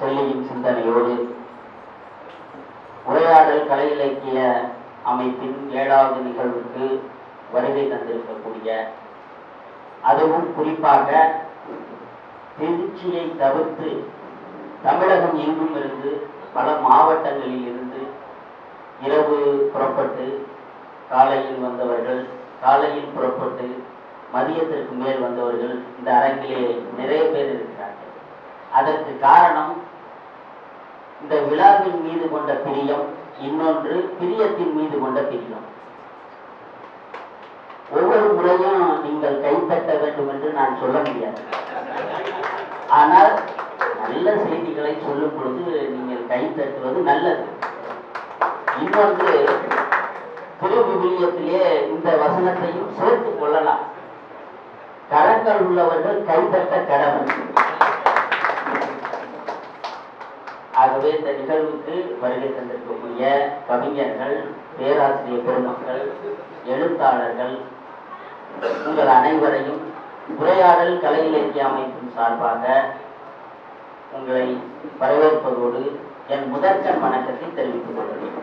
செல்லியின் சிந்தனையோடு உரையாடல் கலை இலக்கிய அமைப்பின் ஏழாவது நிகழ்வுக்கு வருகை தந்திருக்கக்கூடிய அதுவும் குறிப்பாக திருச்சியை தவிர்த்து தமிழகம் எங்கும் இருந்து பல மாவட்டங்களில் இருந்து இரவு புறப்பட்டு காலையில் வந்தவர்கள் காலையில் புறப்பட்டு மதியத்திற்கு மேல் வந்தவர்கள் இந்த அரங்கிலே நிறைய பேர் இருக்கிறார்கள். அதற்கு காரணம் இந்த விழாவின் மீது கொண்ட பிரியம் இன்னொன்று பிரியத்தின் மீது கொண்ட பிரியம். ஒவ்வொரு முறையும் நீங்கள் கைத்தட்ட வேண்டும் என்று நான் சொல்ல முடியாது. ஆனால் நல்ல செய்திகளை சொல்லும் பொழுது நீங்கள் கைத்தட்டுவது நல்லது. இன்னொன்று திருவிவிலியத்திலே இந்த வசனத்தையும் சேர்த்துக் கொள்ளலாம். கரங்கள் உள்ளவர்கள் கைத்தட்ட கடமை ஆகவே இந்த நிகழ்வுக்கு வருகை தந்திருக்கக்கூடிய கவிஞர்கள் பேராசிரியர் பெருமக்கள் எழுத்தாளர்கள் உங்கள் அனைவரையும் உரையாடல் கலை இலக்கிய அமைப்பின் சார்பாக உங்களை வரவேற்பதோடு என் முதற்கண் வணக்கத்தை தெரிவித்துக் கொள்கிறேன்.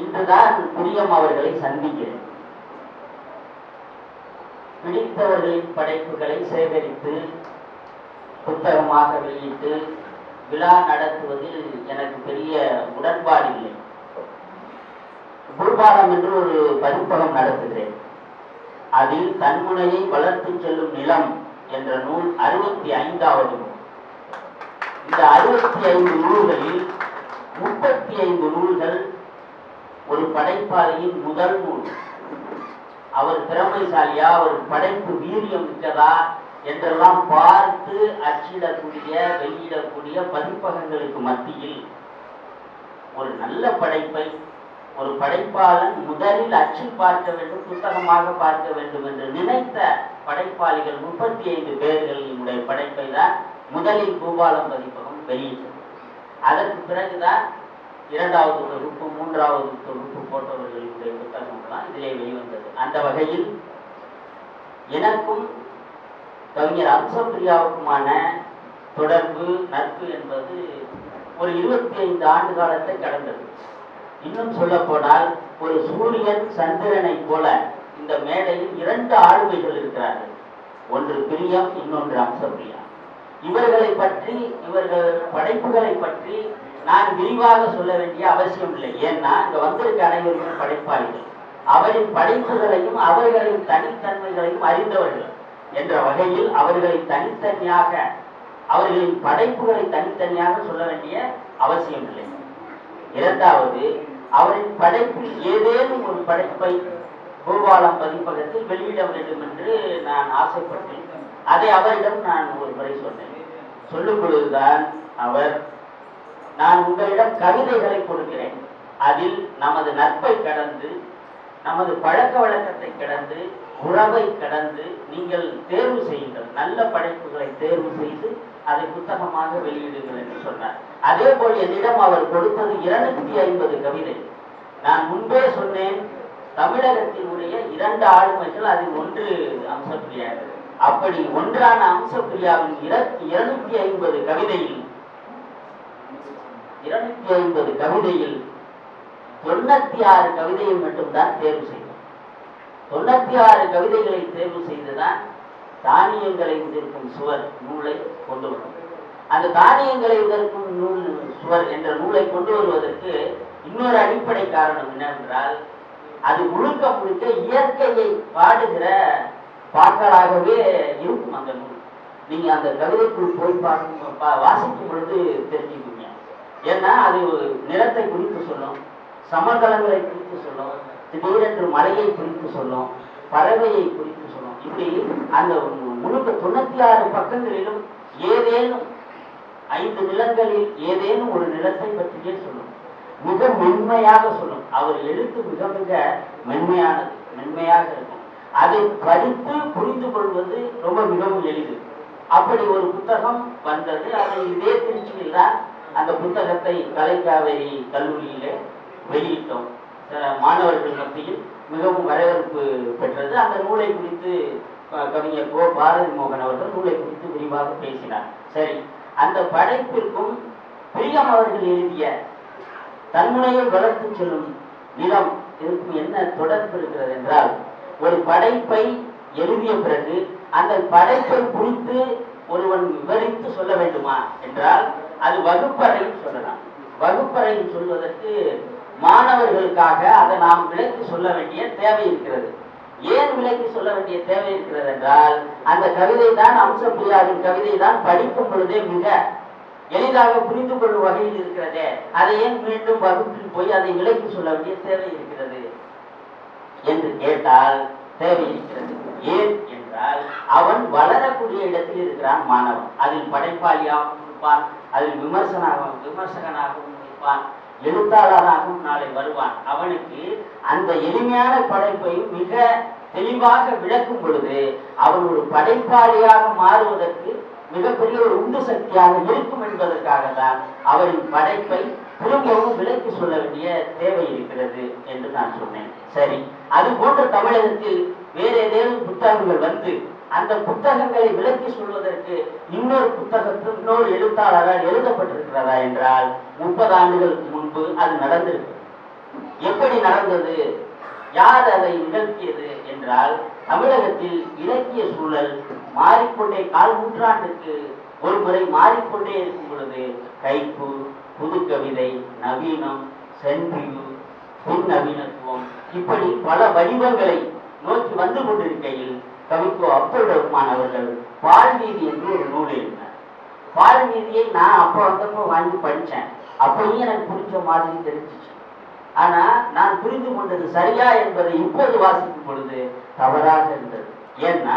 இன்றுதான் புரியம் அவர்களை சந்திக்கிறேன். பிடித்தவர்களின் படைப்புகளை சேகரித்து புத்தகமாக வெளியிட்டு விழா நடத்துவதில் எனக்கு பெரிய உடன்பாடு இல்லை. பூபாலம் என்று ஒரு பதிப்பகம் நடத்துகிறேன். அதில் தன்முனையை வளர்த்து செல்லும் நிலம் என்ற நூல் அறுபத்தி ஐந்தாவது நூல். இந்த அறுபத்தி ஐந்து நூல்களில் முப்பத்தி ஐந்து நூல்கள் ஒரு படைப்பாளியின் முதல் நூல். அவர் திறமைசாலியா அவர் படைப்பு வீரியம் மிக்கதா என்றெல்லாம் பார்த்து அச்சிடக்கூடிய வெளியிடக்கூடிய பதிப்பகங்களுக்கு மத்தியில் ஒரு நல்ல படைப்பை ஒரு படைப்பாளன் முதலில் அச்சில் பார்க்க வேண்டும் புத்தகமாக பார்க்க வேண்டும் என்று நினைத்த படைப்பாளிகள் முப்பத்தி ஐந்து பேர்களினுடைய படைப்பை தான் முதலில் பூபாலம் பதிப்பகம் வெளியிட்டது. அதற்கு பிறகுதான் இரண்டாவது தொகுப்பு மூன்றாவது தொகுப்பு போட்டவர்களுடைய புத்தகங்கள்லாம் இதிலே வெளிவந்தது. அந்த வகையில் எனக்கும் கவிஞர் அம்சப்பிரியாவுக்குமான தொடர்பு நட்பு என்பது ஒரு இருபத்தி ஐந்து ஆண்டு காலத்தை கடந்தது. இன்னும் சொல்ல போனால் ஒரு சூரியன் சந்திரனை போல இந்த மேடையில் இரண்டு ஆளுமைகள் இருக்கிறார்கள். ஒன்று பிரியம் இன்னொன்று அம்சப்பிரியா இவர்களை பற்றி இவர்கள் படைப்புகளை பற்றி நான் விரிவாக சொல்ல வேண்டிய அவசியம் இல்லை. ஏன்னா இங்க வந்திருக்க அனைவருமே படைப்பாளிகள். அவரின் படைப்புகளையும் அவர்களின் தனித்தன்மைகளையும் அறிந்தவர்கள். என்ற வகையில் அவர்களை தனித்தனியாக அவர்களின் படைப்புகளை தனித்தனியாக சொல்ல வேண்டிய அவசியம் இல்லை. இரண்டாவது அவரின் படைப்பில் ஏதேனும் ஒரு படைப்பை பூபாலம் பதிப்பகத்தில் வெளியிட வேண்டும் என்று நான் ஆசைப்பட்டேன். அதை அவரிடம் நான் ஒரு முறை சொன்னேன். சொல்லும் பொழுதுதான் அவர் நான் உங்களிடம் கவிதைகளை கொடுக்கிறேன். அதில் நமது நட்பை கடந்து நமது பழக்க வழக்கத்தை கடந்து உறவை கடந்து நீங்கள் தேர்வு செய்யுங்கள். நல்ல படைப்புகளை தேர்வு செய்து அதை புத்தகமாக வெளியிடுங்கள் என்று சொன்னார். அதே போல் என்னிடம் அவர் கொடுத்தது இருநூத்தி ஐம்பது கவிதை. நான் முன்பே சொன்னேன் தமிழகத்தினுடைய இரண்டு ஆளுமைகள் அதில் ஒன்று அம்சப்பிரியா. அப்படி ஒன்றான அம்சப்பிரியாவின் இருநூத்தி ஐம்பது கவிதையில் இருநூத்தி ஐம்பது கவிதையில் தொண்ணூத்தி ஆறு கவிதையை மட்டும்தான் தேர்வு செய்யும் தொண்ணூத்தி ஆறு கவிதைகளை தேர்வு செய்துதான் தானியங்களை உதிர்க்கும் சுவர் நூலை கொண்டு வரும். அந்த தானியங்களை உதிர்க்கும் நூல் சுவர் என்ற நூலை கொண்டு வருவதற்கு இன்னொரு அடிப்படை காரணம் என்னவென்றால் அது முழுக்க முழுக்க இயற்கையை பாடுகிற பாக்களாகவே இருக்கும் அந்த நூல். நீங்க அந்த கவிதைக்குள் போய் பார்க்கும் பா- வாசிக்கும் பொழுது தெரிஞ்சுக்குங்க ஏன்னா அது நிலத்தை குறித்து சொல்லும் சமதளங்களை குறித்து சொல்லும் திடீரென்று மலையை குறித்து சொல்லும் பறவையை குறித்து சொல்லும் இப்படி அந்த முழுக்க தொண்ணூத்தி ஆறு பக்கங்களிலும் ஏதேனும் ஐந்து நிலங்களில் ஏதேனும் ஒரு நிலத்தை பற்றியே சொல்லும் மிக மென்மையாக சொல்லும் அவர் எழுத்து மிக மிக மென்மையானது மென்மையாக இருக்கும். அதை படித்து புரிந்து கொள்வது ரொம்ப மிகவும் எளிது. அப்படி ஒரு புத்தகம் வந்தது. அதை இதே திருச்சியில் தான் அந்த புத்தகத்தை கலைக்காவேரி கல்லூரியிலே வெளியிட்டோம். மாணவர்கள் மத்தியில் மிகவும் வரவேற்பு பெற்றது. அந்த நூலை குறித்து கவிஞர் கோ. பாரதி மோகன் அவர்கள் நூலை குறித்து விரிவாக பேசினார். சரி அந்த படைப்பிற்கும் பிரியம் அவர்கள் எழுதிய தன்முனையை வளர்த்து செல்லும் நிலம் இருக்கும் என்ன தொடர்பு இருக்கிறது என்றால் ஒரு படைப்பை எழுதிய பிறகு அந்த படைப்பை குறித்து ஒருவன் விவரித்து சொல்ல வேண்டுமா? என்றால் அது வகுப்பறை சொல்லலாம். வகுப்பறை சொல்வதற்கு மாணவர்களுக்காக அதை நாம் விளக்கி சொல்ல வேண்டிய தேவை இருக்கிறது. ஏன் விளக்கி சொல்ல வேண்டிய தேவை இருக்கிறது என்றால் அந்த கவிதை தான் அம்சப்பிரியாவின் கவிதை தான் படிக்கும் பொழுதே மிக எளிதாக புரிந்து கொள்ளும் வகையில் இருக்கிறதே. அதை ஏன் மீண்டும் வகுப்பில் போய் அதை விளக்கி சொல்ல வேண்டிய தேவை இருக்கிறது என்று கேட்டால் தேவை இருக்கிறது. ஏன் என்றால் அவன் வளரக்கூடிய இடத்தில் இருக்கிறான் மாணவன். அதில் படைப்பாளியாகவும் இருப்பான் அதில் விமர்சனாகவும் விமர்சகனாகவும் இருப்பான். எழுத்தாளராகவும் நாளை வருவான். அவனுக்கு அந்த எளிமையான படைப்பையும் மிக தெளிவாக விளக்கும் பொழுது அவன் ஒரு படைப்பாளியாக மாறுவதற்கு மிகப்பெரிய ஒரு உந்து சக்தியாக இருக்கும் என்பதற்காக தான் அவரின் படைப்பை திரும்பவும் விலக்கி சொல்ல வேண்டிய தேவை இருக்கிறது என்று நான் சொன்னேன். சரி அது போன்ற தமிழகத்தில் வேற ஏதேனும் புத்தகங்கள் வந்து அந்த புத்தகங்களை விலக்கி சொல்வதற்கு இன்னொரு புத்தகத்தில் இன்னொரு எழுத்தாளரால் எழுதப்பட்டிருக்கிறதா என்றால் முப்பது ஆண்டுகளுக்கு முன்பு அது நடந்திருக்கு. எப்படி நடந்தது? யார் அதை நிகழ்த்தியது என்றால் தமிழகத்தில் இலக்கிய சூழல் மாறிக்கொண்டே கால் நூற்றாண்டுக்கு ஒரு முறை மாறிக்கொண்டே இருக்கும் பொழுது கைப்பு புது கவிதை நவீனம் சென்றிவு பின் நவீனத்துவம் இப்படி பல வடிவங்களை நோக்கி வந்து கொண்டிருக்கையில் கவிக்கோ அப்துல் ரஹ்மான் அவர்கள் பால்நீதி என்று ஒரு நூல் எழுதினார். பால்நீதியை நான் அப்போ வந்தப்போ வாங்கி படித்தேன். அப்பயும் எனக்கு புரிஞ்ச மாதிரி தெரிஞ்சிச்சு. ஆனா நான் புரிந்து கொண்டது சரியா என்பதை இப்போது வாசிக்கும் பொழுது தவறாக இருந்தது. ஏன்னா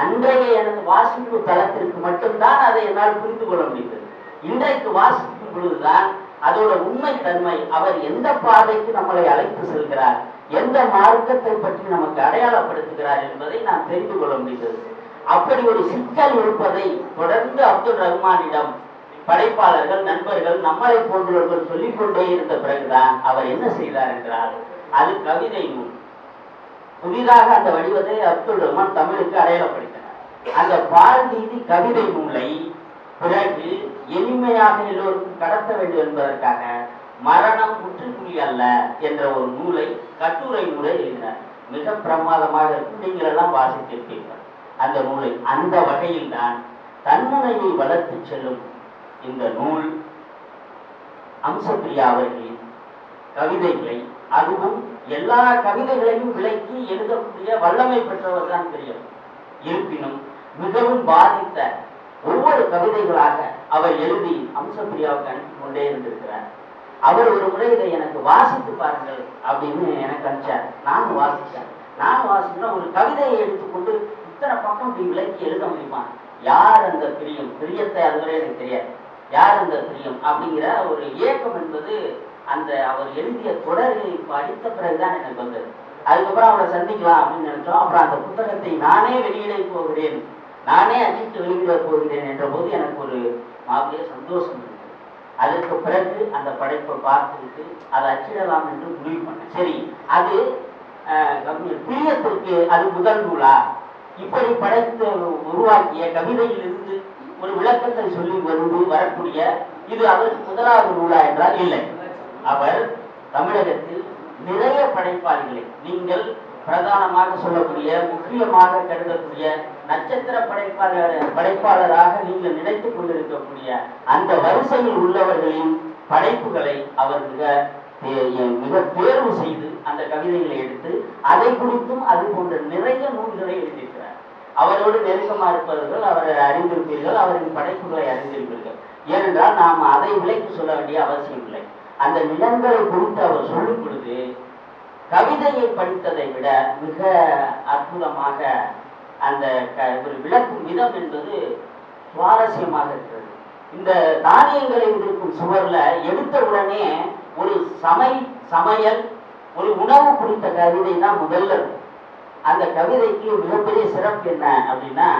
அன்றைய எனது வாசிப்பு தளத்திற்கு மட்டும்தான் அதை என்னால் புரிந்து கொள்ள முடிந்தது. இன்றைக்கு வாசிக்கும் பொழுதுதான் அதோட உண்மை தன்மை அவர் எந்த பாதைக்கு நம்மளை அழைத்து செல்கிறார் எந்த மார்க்கத்தை பற்றி நமக்கு அடையாளப்படுத்துகிறார் என்பதை நான் தெரிந்து கொள்ள முடிந்தது. அப்படி ஒரு சிக்கல் இருப்பதை தொடர்ந்து அப்துல் ரஹ்மானிடம் படைப்பாளர்கள் நண்பர்கள் நம்மளை போன்றவர்கள் சொல்லிக் கொண்டே இருந்த பிறகுதான் அவர் என்ன செய்தார் என்றால் அது கவிதை நூல். புதிதாக அந்த வடிவத்தை அப்துல் ரஹ்மான் தமிழுக்கு அடையாளப்படுத்தினார். அந்த பால் நீதி கவிதை நூலை பிறகு எளிமையாக எல்லோருக்கும் கடத்த வேண்டும் என்பதற்காக மரணம் முற்றுப்புள்ளி அல்ல என்ற ஒரு நூலை கட்டுரை நூலை எழுதினார். மிக பிரமாதமாக இருக்கும். நீங்கள் எல்லாம் வாசித்திருப்பீர்கள். அந்த நூலை அந்த வகையில் தான் தன்முனையை வளர்த்து செல்லும் இந்த நூல் அம்சப்பிரியா அவர்களின் கவிதைகளை அதுவும் எல்லா கவிதைகளையும் விளக்கி எழுதக்கூடிய வல்லமை பெற்றவர் தான் தெரியும் இருப்பினும் மிகவும் பாதித்த ஒவ்வொரு கவிதைகளாக அவர் எழுதி அம்சப்பிரியாவுக்கு அனுப்பி கொண்டே இருந்திருக்கிறார். அவர் ஒரு முறை இதை எனக்கு வாசித்து பாருங்கள் அப்படின்னு எனக்கு அனுப்பிச்சார். நானும் வாசித்தேன். நான் வாசிச்சா ஒரு கவிதையை எடுத்துக்கொண்டு இத்தனை பக்கம் இப்படி விளக்கி எழுத முடியுமா? யார் அந்த பிரியம்? பிரியத்தை அதுவரை எனக்கு தெரியாது. யார் அந்த பிரியம் அப்படிங்கிற ஒரு ஏக்கம் என்பது அந்த அவர் எழுதிய தொடரை படித்த பிறகுதான் எனக்கு வந்தது. அதுக்கப்புறம் அவரை சந்திக்கலாம் அப்படின்னு நினைச்சோம். அப்புறம் அந்த புத்தகத்தை நானே வெளியிட போகிறேன். நானே அச்சிட்டு வெளியிட போகிறேன் என்ற போது எனக்கு ஒரு மாபெரிய சந்தோஷம் இருந்தது. அதற்கு பிறகு அந்த படைப்பை பார்த்துட்டு அதை அச்சிடலாம் என்று முடிவு பண்ணேன். சரி அது அஹ், பிரியத்திற்கு அது முதல் நூலா? இப்படி படைத்து உருவாக்கிய கவிதையிலிருந்து ஒரு விளக்கத்தை சொல்லி வந்து வரக்கூடிய இது அவருக்கு முதலாவது நூலா என்றால் இல்லை. அவர் தமிழகத்தில் நிறைய படைப்பாளிகளை நீங்கள் பிரதானமாக சொல்லக்கூடிய முக்கியமாக கருதக்கூடிய நட்சத்திர படைப்பாளர் படைப்பாளராக நீங்கள் நினைத்துக் கொண்டிருக்கக்கூடிய அந்த வரிசையில் உள்ளவர்களின் படைப்புகளை அவர் மிக மிக தேர்வு செய்து அந்த கவிதைகளை எடுத்து அதை குறித்தும் அது போன்ற நிறைய நூல்களை எழுதியிருக்கிறார். அவரோடு நெருக்கமா இருப்பவர்கள் அவரை அறிந்திருப்பீர்கள் அவரின் படைப்புகளை அறிந்திருப்பீர்கள். ஏனென்றால் நாம் அதை விலைக்கு சொல்ல வேண்டிய அவசியம் இல்லை. அந்த நிலங்களை குறித்து அவர் சொல்லும் பொழுது கவிதையை படித்ததை விட மிக அற்புதமாக அந்த க- ஒரு விளக்கும் விதம் என்பது சுவாரஸ்யமாக இருக்கிறது. இந்த தானியங்களை இருக்கும் சுவர்ல எடுத்த உடனே ஒரு சமை சமையல் ஒரு உணவு குறித்த கவிதை தான் முதல்ல இருக்கும். அந்த கவிதைக்கு மிகப்பெரிய சிறப்பு என்ன அப்படின்னா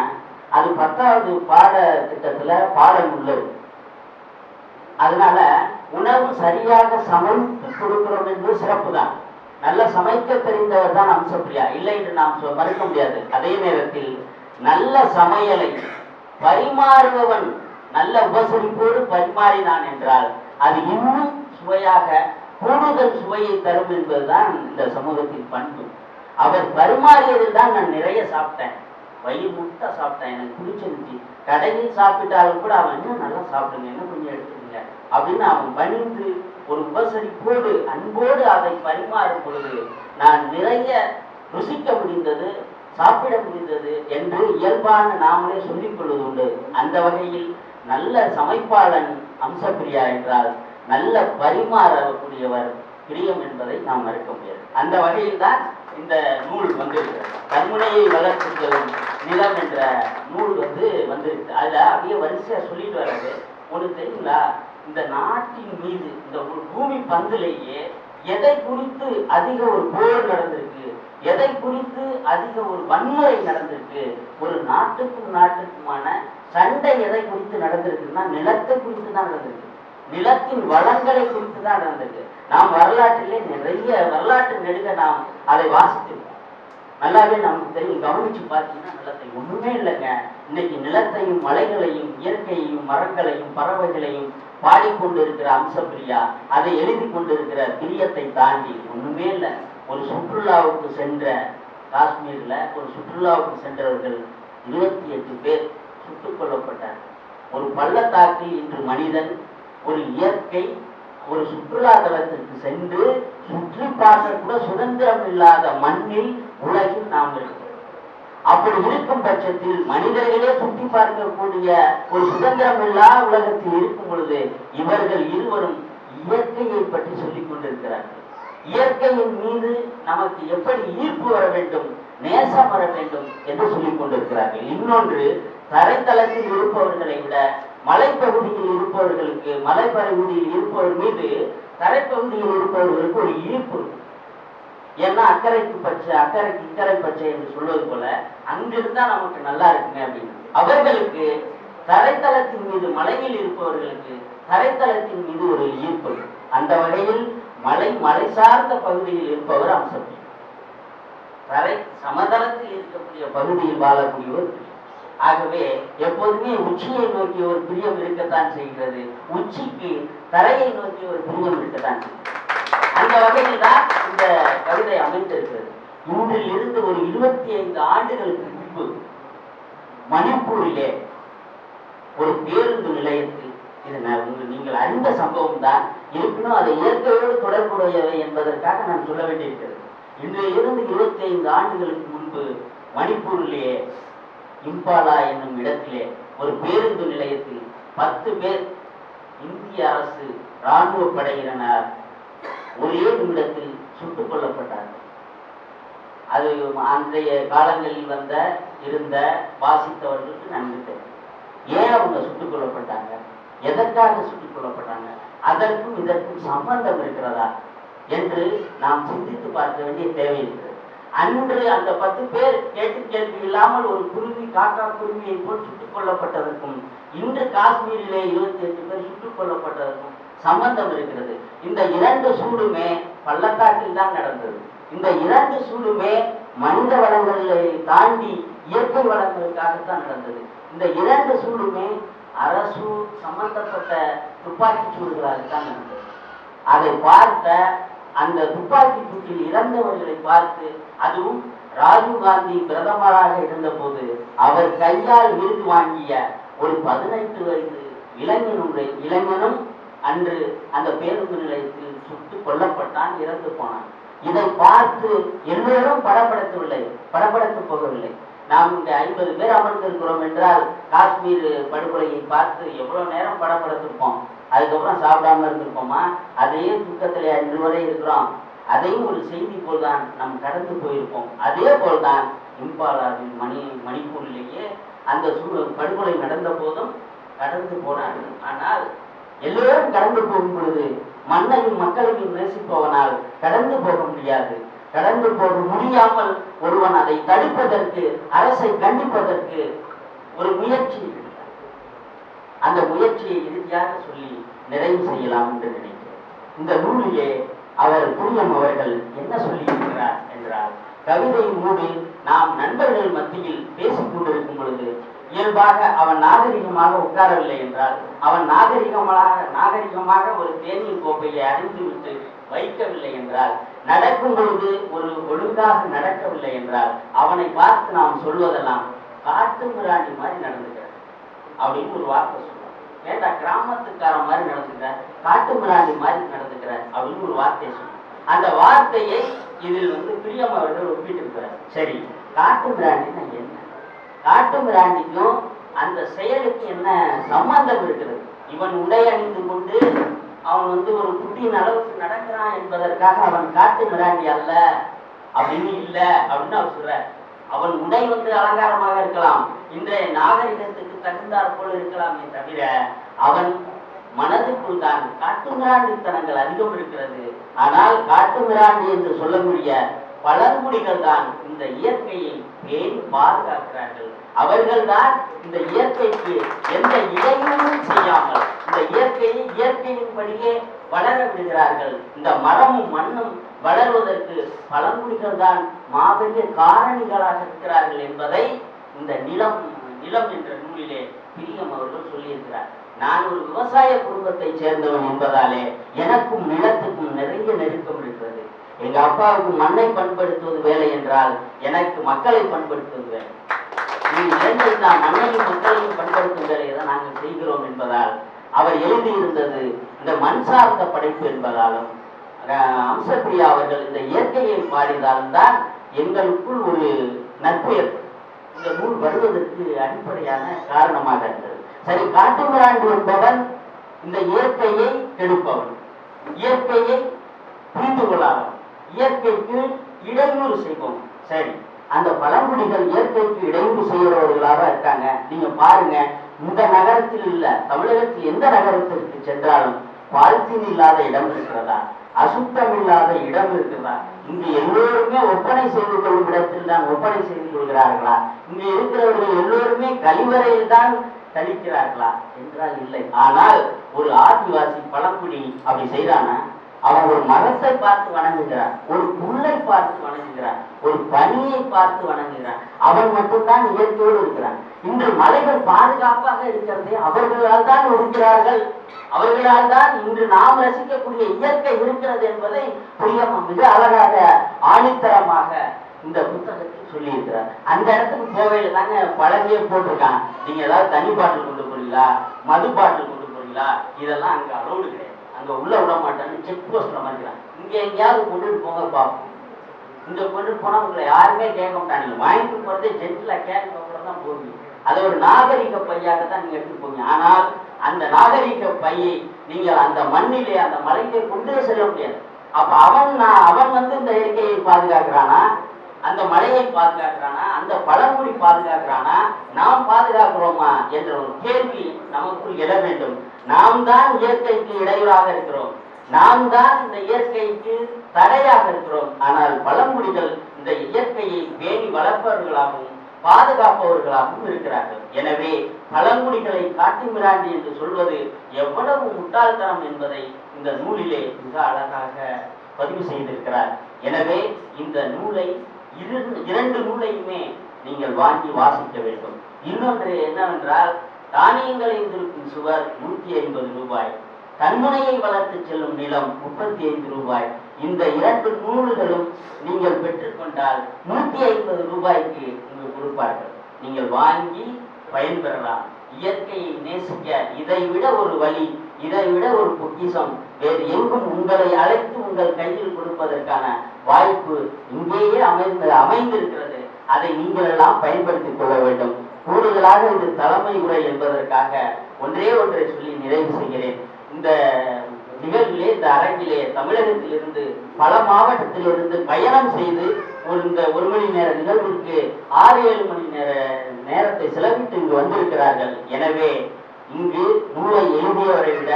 அது பத்தாவது பாட திட்டத்துல பாடம் உள்ளது. அதனால உணவு சரியாக சமைத்து கொடுக்கிறோம் என்பது சிறப்பு தான் நல்ல சமைக்க தெரிந்தவர் தான் அம்சப்பிரியா. இல்லை என்று நாம் மறுக்க முடியாது. அதே நேரத்தில் நல்ல சமையலை பரிமாறுபவன் நல்ல உபசரிப்போடு பரிமாறினான் என்றால் அது இன்னும் சுவையாக கூடுதல் சுவையை தரும் என்பதுதான் இந்த சமூகத்தின் பண்பு. அவர் பருமாறியதில் தான் நான் நிறைய சாப்பிட்டேன். வயிறு முட்டை சாப்பிட்டேன். எனக்கு பிடிச்சிருந்துச்சு கடையில் சாப்பிட்டாலும் கூட அவன் இன்னும் நல்லா சாப்பிடுங்க. என்ன கொஞ்சம் எடுத்துக்கங்க. அப்படின்னு அவன் பணிந்து ஒரு உபசரிப்போடு அன்போடு அதை பரிமாறும் பொழுது நான் நிறைய ருசிக்க முடிந்தது சாப்பிட முடிந்தது என்று இயல்பான நாமளே சொல்லிக் கொள்வது உண்டு அந்த வகையில் நல்ல சமைப்பாளன் அம்சப்பிரியா என்றால் நல்ல பரிமாறக்கூடியவர் பிரியம் என்பதை நாம் மறுக்க முடியாது. அந்த வகையில் தான் இந்த நூல் வந்திருக்கிறது. கண்முனையை வளர்த்துக்களும் நிலம் என்ற நூல் வந்து வந்திருக்கு. அதில் அப்படியே வரிசையாக சொல்லிட்டு வர்றது ஒன்று தெரியுங்களா? இந்த நாட்டின் மீது இந்த ஒரு பூமி பந்திலேயே எதை குறித்து அதிக ஒரு போர் நடந்திருக்கு எதை குறித்து அதிக ஒரு வன்முறை நடந்திருக்கு ஒரு நாட்டுக்கும் நாட்டுக்குமான சண்டை எதை குறித்து நடந்திருக்குன்னா நிலத்தை குறித்து தான் நடந்திருக்கு. நிலத்தின் வளங்களை குறித்து தான் நடந்திருக்கு. நாம் வரலாற்றிலே நிறைய வரலாற்று நெடுக நாம் அதை வாசித்திருக்கோம் நல்லாவே நமக்கு தெரியும் கவனிச்சு பார்த்தீங்கன்னா நிலத்தை ஒண்ணுமே இல்லைங்க. இன்னைக்கு நிலத்தையும் மலைகளையும் இயற்கையையும் மரங்களையும் பறவைகளையும் பாடிக்கொண்டிருக்கிற அம்சப்பிரியா அதை எழுதி கொண்டிருக்கிற பிரியத்தை தாண்டி ஒண்ணுமே இல்லை. ஒரு சுற்றுலாவுக்கு சென்ற காஷ்மீர்ல ஒரு சுற்றுலாவுக்கு சென்றவர்கள் இருபத்தி எட்டு பேர் சுட்டுக் கொல்லப்பட்டார் ஒரு பள்ளத்தாக்கில் இன்று மனிதன் ஒரு இயற்கை ஒரு சுற்றுலா தலத்திற்கு சென்று சுற்றி பார்க்க கூட சுதந்திரம் இல்லாத மண்ணில் உலகில் நாம் இருக்கிறோம். அப்படி இருக்கும் பட்சத்தில் மனிதர்களே சுற்றி பார்க்கக்கூடிய ஒரு சுதந்திரம் இல்லா உலகத்தில் இருக்கும் பொழுது இவர்கள் இருவரும் இயற்கையை பற்றி சொல்லிக் கொண்டிருக்கிறார்கள். இயற்கையின் மீது நமக்கு எப்படி ஈர்ப்பு வர வேண்டும் நேசம் வர வேண்டும் என்று சொல்லிக் கொண்டிருக்கிறார்கள். இன்னொன்று தரைத்தளத்தில் இருப்பவர்களை விட மலைப்பகுதியில் இருப்பவர்களுக்கு மலைப்பகுதியில் இருப்பவர் மீது தரைப்பகுதியில் இருப்பவர்களுக்கு ஒரு ஈர்ப்பு ஏன்னா அக்கறைக்கு பச்சை அக்கறைக்கு இக்கரை பச்சை என்று சொல்வது போல அங்கிருந்தா நமக்கு நல்லா இருக்குங்க அப்படின்னு. அவர்களுக்கு தரைத்தளத்தின் மீது மலையில் இருப்பவர்களுக்கு தரைத்தளத்தின் மீது ஒரு ஈர்ப்பு அந்த வகையில் மலை மலை சார்ந்த பகுதியில் இருப்பவர் அம்சம் தரை சமதளத்தில் இருக்கக்கூடிய பகுதியில் வாழக்கூடியவர் பிரியம். ஆகவே எப்போதுமே உச்சியை நோக்கி ஒரு பிரியம் இருக்கத்தான் செய்கிறது. உச்சிக்கு தரையை நோக்கி ஒரு பிரியம் இருக்கத்தான் அந்த வகையில் தான் இந்த கவிதை அமைந்திருக்கிறது. இன்றில் இருந்து ஒரு இருபத்தி ஐந்து ஆண்டுகளுக்கு முன்பு மணிப்பூரிலே ஒரு பேருந்து நிலையத்தில் இது உங்கள் நீங்கள் அறிந்த சம்பவம் தான் இருப்பினும் அதை இயற்கையோடு தொடர்புடையவை என்பதற்காக நான் சொல்ல வேண்டியிருக்கிறது. இன்றைய இருந்து இருபத்தி ஐந்து ஆண்டுகளுக்கு முன்பு மணிப்பூரிலேயே இம்பாலா என்னும் இடத்திலே ஒரு பேருந்து நிலையத்தில் பத்து பேர் இந்திய அரசு இராணுவ படையினர் ஒரே நிமிடத்தில் சுட்டுக் கொல்லப்பட்டார்கள். அது அன்றைய காலங்களில் வந்த இருந்த வாசித்தவர்களுக்கு நன்கு தெரியும். ஏன் அவங்க சுட்டுக் கொல்லப்பட்டாங்க? எதற்காக சுட்டுக் கொல்லப்பட்டாங்க? அதற்கும் இதற்கும் சம்பந்தம் இருக்கிறதா? என்று நாம் சிந்தித்து பார்க்க வேண்டிய தேவை இருக்கிறது அன்று அந்த பத்து பேர் கேட்டு கேள்வி இல்லாமல் ஒரு குருவி காக்கா குருவியை போல் சுட்டுக் கொல்லப்பட்டதற்கும் இன்று காஷ்மீரிலே இருபத்தி எட்டு பேர் சுட்டுக் கொல்லப்பட்டதற்கும் சம்பந்தம் இருக்கிறது. இந்த இரண்டு சூடுமே பள்ளத்தாக்கில் தான் நடந்தது. இந்த இரண்டு சூடுமே மனித வளங்களை தாண்டி இயற்கை வளங்களுக்காகத்தான் நடந்தது. இந்த இரண்டு சூடுமே அரசு சம்பந்தப்பட்ட துப்பாக்கி சூடுகளாகத்தான் நடந்தது. அதை பார்த்த அந்த துப்பாக்கி சூட்டில் இறந்தவர்களை பார்த்து அதுவும் ராஜீவ் காந்தி பிரதமராக இருந்தபோது அவர் கையால் விருது வாங்கிய ஒரு பதினெட்டு வயது இளைஞனுடைய இளைஞனும் அன்று அந்த பேருந்து நிலையத்தில் சுட்டு கொல்லப்பட்டான் இறந்து போனான். இதை பார்த்து எல்லோரும் படப்படுத்தவில்லை படப்படுத்த போகவில்லை. நாம் இங்க ஐம்பது பேர் அமர்ந்திருக்கிறோம் என்றால் காஷ்மீர் படுகொலையை பார்த்து எவ்வளவு நேரம் படப்படுத்திருப்போம் அதுக்கப்புறம் சாப்பிடாம இருந்திருப்போமா? அதையே துக்கத்திலே அன்று வரை இருக்கிறோம். அதையும் ஒரு செய்தி போல்தான் நாம் கடந்து போயிருப்போம். அதே போல்தான் இம்பாலாவின் மணி மணிப்பூரிலேயே அந்த படுகொலை நடந்த போதும் கடந்து போனார்கள். ஆனால் எல்லோரும் கடந்து போகும் பொழுது மண்ணையும் மக்களையும் நேசிப்பவனால் கடந்து போக முடியாது. கடந்து போக முடியாமல் ஒருவன் அதை தடுப்பதற்கு அரசை கண்டிப்பதற்கு ஒரு முயற்சி. அந்த முயற்சியை இறுதியாக சொல்லி நிறைவு செய்யலாம் என்று நினைக்கிறேன். இந்த நூலிலே அவர் புரியம் அவர்கள் என்ன சொல்லி இருக்கிறார் என்றால் கவிதை மூடி நாம் நண்பர்கள் மத்தியில் பேசிக் இயல்பாக அவன் நாகரிகமாக உட்காரவில்லை என்றால் அவன் நாகரிகமாக நாகரிகமாக ஒரு தேநீர் கோப்பையை அறிந்து விட்டு வைக்கவில்லை என்றால் நடக்கும் பொழுது ஒரு ஒழுங்காக நடக்கவில்லை என்றால் அவனை பார்த்து நாம் சொல்வதெல்லாம் காட்டு மிராண்டி மாதிரி நடந்துக்கிறார் அப்படின்னு ஒரு வார்த்தை சொல்லுவாங்க ஏண்டா கிராமத்துக்கார மாதிரி நடந்துக்கிறார் காட்டு மிராண்டி மாதிரி நடந்துக்கிறார் அப்படின்னு ஒரு வார்த்தையை சொல்லுவாங்க அந்த வார்த்தையை இதில் வந்து பிரியம் அவர்கள் ஒப்பிட்டிருக்கிறார். சரி காட்டு மிராண்டின்னா என்ன? காட்டு மிராண்டிக்கும் அந்த செயலுக்கு என்ன சம்பந்தம் இருக்கிறது? இவன் உடை அணிந்து கொண்டு அவன் வந்து ஒரு குட்டியின் அளவுக்கு நடக்கிறான் என்பதற்காக அவன் காட்டு மிராண்டி அல்ல அப்படின்னு இல்ல அப்படின்னு அவர் சொல்றார். அவன் உடை வந்து அலங்காரமாக இருக்கலாம் இன்றைய நாகரிகத்துக்கு தகுந்தாற் போல இருக்கலாமே தவிர அவன் மனதுக்குள் தான் காட்டுமிராண்டித்தனங்கள் அதிகம் இருக்கிறது. ஆனால் காட்டுமிராண்டி என்று சொல்லக்கூடிய பழங்குடிகள் தான் இந்த இயற்கையை பேணி பாதுகாக்கிறார்கள்? அவர்கள்தான் இந்த இயற்கைக்கு எந்த இடையூறும் செய்யாமல் இந்த இயற்கையை இயற்கையின்படியே வளர விடுகிறார்கள். இந்த மரமும் மண்ணும் வளர்வதற்கு பழங்குடிகள் தான் மாபெரிய காரணிகளாக இருக்கிறார்கள் என்பதை இந்த நிலம் நிலம் என்ற நூலிலே பிரியம் அவர்கள் சொல்லியிருக்கிறார். நான் ஒரு விவசாய குடும்பத்தை சேர்ந்தவன் என்பதாலே எனக்கும் நிலத்துக்கும் நிறைய நெருக்கம் இருக்கிறது. எங்க அப்பாவுக்கு மண்ணை பண்படுத்துவது வேலை என்றால் எனக்கு மக்களை பண்படுத்துவது வேலை. நீ இரண்டையும் நான் மண்ணையும் மக்களையும் பண்படுத்தும் வேலையை தான் நாங்கள் செய்கிறோம் என்பதால் அவர் எழுதியிருந்தது இந்த மண் சார்ந்த படைப்பு என்பதாலும் அம்சப்பிரியா அவர்கள் இந்த இயற்கையை பாடினால்தான் தான் எங்களுக்குள் ஒரு நட்பு இந்த நூல் வருவதற்கு அடிப்படையான காரணமாக இருந்தது. சரி காட்டுமிராண்டு என்பவன் இந்த இயற்கையை கெடுப்பவன் இயற்கையை புரிந்து கொள்ளாதவன் இயற்கைக்கு இடையூறு செய்வோம். சரி அந்த பழங்குடிகள் இயற்கைக்கு இடையூறு செய்கிறவர்களாக இருக்காங்க. நீங்க பாருங்க இந்த நகரத்தில் இல்ல தமிழகத்தில் எந்த நகரத்திற்கு சென்றாலும் பால்தீன் இல்லாத இடம் இருக்கிறதா? அசுத்தம் இல்லாத இடம் இருக்கிறதா? இங்கு எல்லோருமே ஒப்பனை செய்து கொள்ளும் இடத்தில் தான் ஒப்பனை செய்து கொள்கிறார்களா? இங்கு இருக்கிறவர்கள் எல்லோருமே கழிவறையில் தான் கழிக்கிறார்களா என்றால் இல்லை. ஆனால் ஒரு ஆதிவாசி பழங்குடி அப்படி செய்தானா? அவன் ஒரு மரத்தை பார்த்து வணங்குகிறான். ஒரு புல்லை பார்த்து வணங்குகிறான். ஒரு பனியை பார்த்து வணங்குகிறான். அவன் மட்டும்தான் இயற்கையோடு இருக்கிறான். இன்று மலைகள் பாதுகாப்பாக இருக்கிறதே அவர்களால் தான் இருக்கிறார்கள் அவர்களால் தான் இன்று நாம் ரசிக்கக்கூடிய இயற்கை இருக்கிறது என்பதை புரியமா மிக அழகாக ஆணித்தரமாக இந்த புத்தகத்தில் சொல்லியிருக்கிறார். அந்த இடத்துக்கு போகையில தாங்க பழமையே போட்டிருக்கான். நீங்க ஏதாவது தனி பாட்டில் கொண்டு போறீங்களா? மது பாட்டில் கொண்டு போறீங்களா? இதெல்லாம் அங்க அளவு கிடையாது. அங்கே உள்ள விட மாட்டான்னு செக் போஸ்ட்ல மாதிரிக்கிறான் இங்க எங்கேயாவது கொண்டுட்டு போங்க பார்ப்போம் இங்க கொண்டுட்டு போனா உங்களை யாருமே கேட்க மாட்டாங்க. வாங்கிட்டு போறதே ஜென்டிலா கேட்க தான் போவீங்க அது ஒரு நாகரிக பையாக தான் நீங்க எடுத்து போங்க ஆனால் அந்த நாகரிக பையை நீங்கள் அந்த மண்ணிலே அந்த மலையிலே கொண்டு செல்ல முடியாது. அப்ப அவன் நான் அவன் வந்து இந்த இயற்கையை பாதுகாக்கிறானா? அந்த மலையை பாதுகாக்கிறானா? அந்த பழங்குடி பாதுகாக்கிறானா? நாம் பாதுகாக்கிறோமா? என்ற ஒரு கேள்வி நமக்குள் எழ வேண்டும். நாம் தான் இயற்கைக்கு இடையூறாக இருக்கிறோம். நாம் தான் இந்த இயற்கைக்கு தடையாக இருக்கிறோம். ஆனால் பழங்குடிகள் இந்த இயற்கையை பேணி வளர்ப்பவர்களாகவும் பாதுகாப்பவர்களாகவும் இருக்கிறார்கள். எனவே பழங்குடிகளை காட்டு மிராண்டி என்று சொல்வது எவ்வளவு முட்டாள்தனம் என்பதை இந்த நூலிலே மிக அழகாக பதிவு செய்திருக்கிறார். எனவே இந்த நூலை இரு இரண்டு நூலையுமே நீங்கள் வாங்கி வாசிக்க வேண்டும். இன்னொன்று என்னவென்றால் தானியங்களை இருக்கும் சுவர் நூத்தி ஐம்பது ரூபாய். தன்முனையை வளர்த்து செல்லும் நிலம் முப்பத்தி ஐந்து ரூபாய். இந்த இரண்டு நூல்களும் நீங்கள் பெற்றுக்கொண்டால் நூத்தி ஐம்பது ரூபாய்க்கு உங்களுக்கு கொடுப்பார்கள். நீங்கள் வாங்கி பயன்பெறலாம். இயற்கையை நேசிக்க இதை விட ஒரு வழி இதை விட ஒரு பொக்கிசம் வேறு எங்கும் உங்களை அழைத்து உங்கள் கையில் கொடுப்பதற்கான வாய்ப்பு இங்கேயே அமைந்து அமைந்திருக்கிறது. அதை நீங்கள் எல்லாம் பயன்படுத்திக் கொள்ள வேண்டும். கூடுதலாக இது தலைமை உரை என்பதற்காக ஒன்றே ஒன்றை சொல்லி நிறைவு செய்கிறேன். இந்த நிகழ்விலே இந்த அரங்கிலே தமிழகத்திலிருந்து பல மாவட்டத்திலிருந்து பயணம் செய்து ஒரு இந்த ஒரு மணி நேர நிகழ்விற்கு ஆறு ஏழு மணி நேர நேரத்தை செலவிட்டு இங்கு வந்திருக்கிறார்கள். எனவே இங்கு நூலை எழுதியவரை விட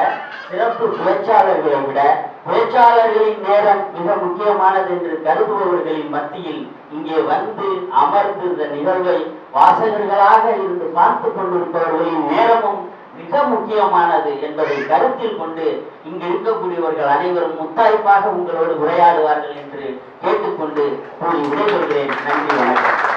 சிறப்பு பேச்சாளர்களை விட பேச்சாளர்களின் நேரம் மிக முக்கியமானது என்று கருதுபவர்களின் மத்தியில் இங்கே வந்து அமர்ந்து இந்த நிகழ்வை வாசகர்களாக இருந்து பார்த்து கொண்டிருப்பவர்களின் நேரமும் மிக முக்கியமானது என்பதை கருத்தில் கொண்டு இங்கு இருக்கக்கூடியவர்கள் அனைவரும் முத்தாய்ப்பாக உங்களோடு உரையாடுவார்கள் என்று கேட்டுக்கொண்டு கூறி விடைபெறுகிறேன். நன்றி வணக்கம்.